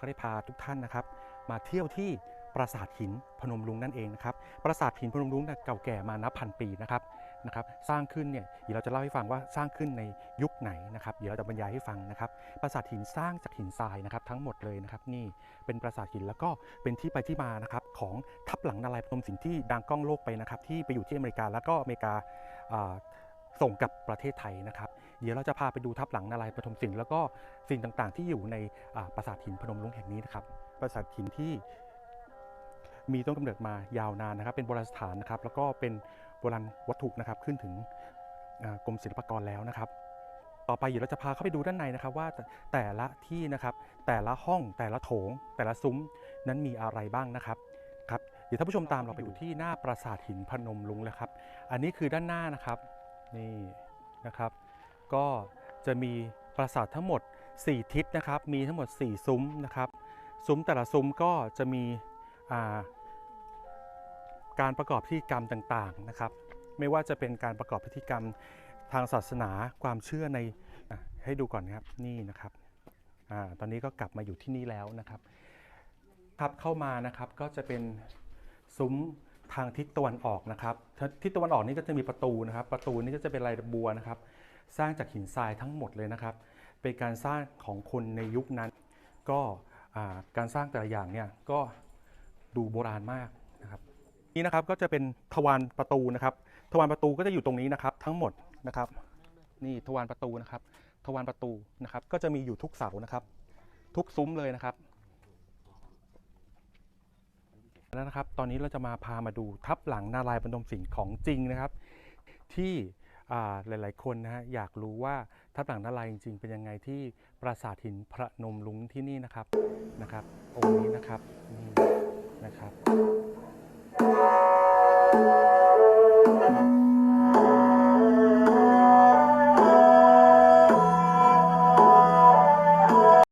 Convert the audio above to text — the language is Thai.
ก็ได้พาทุกท่านนะครับ มาเที่ยวที่ปราสาทหินพนมรุ้งนั่นเองนะครับปราสาทหินพนมรุ้งเนี่ยเก่าแก่มานับพันปีนะครับนะครับ สร้างขึ้นเนี่ยเดี๋ยวเราจะเล่าให้ฟังว่าสร้างขึ้นในยุคไหนนะครับ เดี๋ยวเราจะบรรยายให้ฟังนะครับ ปราสาทหินสร้างจากหินทรายนะครับ ทั้งหมดเลยนะครับ นี่เป็นปราสาทหินแล้วก็เป็นที่ไปที่มานะครับของทับหลังนารายพนมสิงห์ที่ดังก้องโลกไปนะครับ ที่ไปอยู่ที่อเมริกาแล้วก็อเมริกาอ่า ส่งกลับประเทศไทยนะครับ เดี๋ยวเราจะพาไปดูทับหลังนารายณ์ปฐมสิงห์แล้วก็สิ่งต่างๆ ที่อยู่ในปราสาทหินพนมรุ้งแห่งนี้นะครับ ปราสาทหินที่มีต้นกำเนิดมายาวนานนะครับ เป็นโบราณสถานนะครับ แล้วก็เป็นโบราณวัตถุนะครับขึ้นถึงกรมศิลปากรแล้วนะครับ ต่อไปเดี๋ยวเราจะพาเข้าไปดูด้านในนะครับ ว่าแต่ละที่นะครับ แต่ละห้องแต่ละโถง แต่ละซุ้มนั้นมีอะไรบ้างนะครับครับเดี๋ยวท่านผู้ชมตามเราไปดูที่หน้าปราสาทหินพนมรุ้งแล้วครับ อันนี้คือด้านหน้านะครับ นี่นะครับ ก็จะมีปราสาททั้งหมด 4 ทิศนะครับ มีทั้งหมด 4 ซุ้มนะครับ ซุ้มแต่ละซุ้มก็จะมีาการประกอบพิธีกรรมต่างๆนะครับ ไม่ว่าจะเป็นการประกอบพิธีกรรมทางศาสนาความเชื่อในอให้ดูก่อนนะครับนี่นะครับอตอนนี้ก็กลับมาอยู่ที่นี่แล้วนะครับครับเข้ามานะครับก็จะเป็นซุ้ม ทางทิศตะวันออกนะครับ ทิศตะวันออกนี่ก็จะมีประตูนะครับ ประตูนี่ก็จะเป็นลายบัวนะครับ สร้างจากหินทรายทั้งหมดเลยนะครับ เป็นการสร้างของคนในยุคนั้น ก็การสร้างแต่ละอย่างเนี่ยก็ดูโบราณมากนะครับ นี่นะครับก็จะเป็นทวารประตูนะครับ ทวารประตูก็จะอยู่ตรงนี้นะครับ ทั้งหมดนะครับ นี่ทวารประตูนะครับ ทวารประตูนะครับ ก็จะมีอยู่ทุกเสานะครับ ทุกซุ้มเลยนะครับ แล้วนะครับ ตอนนี้เราจะมาพามาดูทับหลังนารายบรรทมสิงห์ของจริงนะครับ ที่อ่าหลาย ๆ คนนะฮะอยากรู้ว่าทับหลังนารายจริง ๆ เป็นยังไงที่ปราสาทหินพระนมลุงที่นี่นะครับนะครับองค์นี้นะครับนี่นะครับ